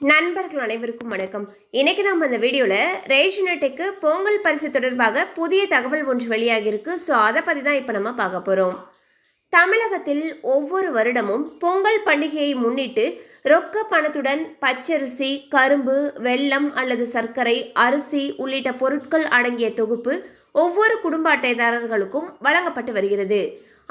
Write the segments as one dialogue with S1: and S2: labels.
S1: நண்பர்கள் அனைவருக்கும் வணக்கம். இன்றைக்கி நம்ம இந்த வீடியோவில் ரேஷன் அட்டைக்கு பொங்கல் பரிசு தொடர்பாக புதிய தகவல் ஒன்று வெளியாகியிருக்கு. ஸோ அதை பற்றி தான் இப்போ நம்ம பார்க்க போகிறோம் தமிழகத்தில் ஒவ்வொரு வருடமும் பொங்கல் பண்டிகையை முன்னிட்டு ரொக்க பணத்துடன் பச்சரிசி கரும்பு வெல்லம் அல்லது சர்க்கரை அரிசி உள்ளிட்ட பொருட்கள் அடங்கிய தொகுப்பு ஒவ்வொரு குடும்ப அட்டைதாரர்களுக்கும் வழங்கப்பட்டு வருகிறது.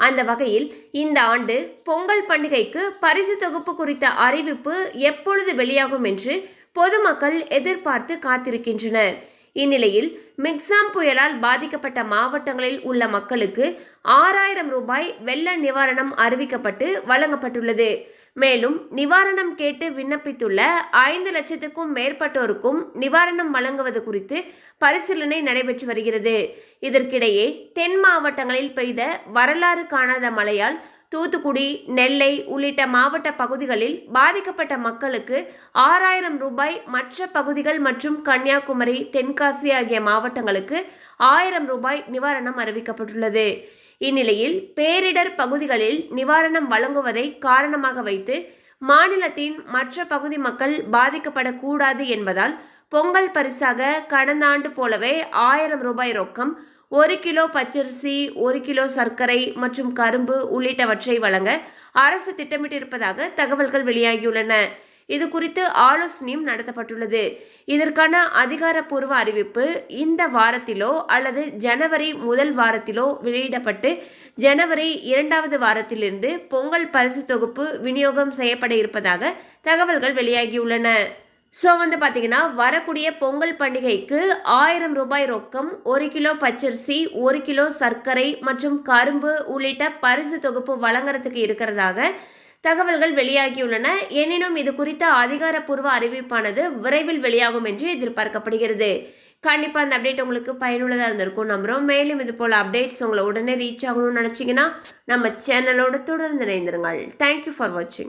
S1: அந்த வகையில் இந்த ஆண்டு பொங்கல் பண்டிகைக்கு பரிசு தொகுப்பு குறித்த அறிவிப்பு எப்பொழுது வெளியாகும் என்று பொதுமக்கள் எதிர்பார்த்து காத்திருக்கின்றனர். இந்நிலையில் மிக்சாம் புயலால் பாதிக்கப்பட்ட மாவட்டங்களில் உள்ள மக்களுக்கு ஆறாயிரம் ரூபாய் வெள்ள நிவாரணம் அறிவிக்கப்பட்டு வழங்கப்பட்டுள்ளது. மேலும் நிவாரணம் கேட்டு விண்ணப்பித்துள்ள ஐந்து லட்சத்துக்கும் மேற்பட்டோருக்கும் நிவாரணம் வழங்குவது குறித்து பரிசீலனை நடைபெற்று வருகிறது. இதற்கிடையே தென் மாவட்டங்களில் பெய்த வரலாறு காணாத மழையால் தூத்துக்குடி நெல்லை உள்ளிட்ட மாவட்ட பகுதிகளில் பாதிக்கப்பட்ட மக்களுக்கு ஆறாயிரம் ரூபாய் மற்ற பகுதிகள் மற்றும் கன்னியாகுமரி தென்காசி ஆகிய மாவட்டங்களுக்கு ஆயிரம் ரூபாய் நிவாரணம் அறிவிக்கப்பட்டுள்ளது. இந்நிலையில் பேரிடர் பகுதிகளில் நிவாரணம் வழங்குவதை காரணமாக வைத்து மாநிலத்தின் மற்ற பகுதி மக்கள் பாதிக்கப்படக்கூடாது என்பதால் பொங்கல் பரிசாக கடந்த ஆண்டு போலவே ஆயிரம் ரூபாய் ரொக்கம் ஒரு கிலோ பச்சரிசி ஒரு கிலோ சர்க்கரை மற்றும் கரும்பு உள்ளிட்டவற்றை வழங்க அரசு திட்டமிட்டிருப்பதாக தகவல்கள் வெளியாகியுள்ளன. இது குறித்து ஆலோசனையும் நடத்தப்பட்டுள்ளது. இதற்கான அதிகாரப்பூர்வ அறிவிப்பு இந்த வாரத்திலோ அல்லது ஜனவரி முதல் வாரத்திலோ வெளியிடப்பட்டு ஜனவரி இரண்டாவது வாரத்திலிருந்து பொங்கல் பரிசு தொகுப்பு விநியோகம் செய்யப்பட இருப்பதாக தகவல்கள் வெளியாகியுள்ளன. ஸோ வந்து பார்த்தீங்கன்னா வரக்கூடிய பொங்கல் பண்டிகைக்கு ஆயிரம் ரூபாய் ரொக்கம் ஒரு கிலோ பச்சரிசி ஒரு கிலோ சர்க்கரை மற்றும் கரும்பு உள்ளிட்ட பரிசு தொகுப்பு வழங்குறதுக்கு இருக்கிறதாக தகவல்கள் வெளியாகியுள்ளன. எனினும் இது குறித்த அதிகாரப்பூர்வ அறிவிப்பானது விரைவில் வெளியாகும் என்று எதிர்பார்க்கப்படுகிறது. கண்டிப்பாக அந்த அப்டேட் உங்களுக்கு பயனுள்ளதாக இருந்திருக்கும் நம்புகிறோம் மேலும் இது போல் அப்டேட்ஸ் உங்களை உடனே ரீச் ஆகணும்னு நினச்சிங்கன்னா நம்ம சேனலோடு தொடர்ந்து இணைந்திருங்கள். தேங்க்யூ ஃபார் வாட்சிங்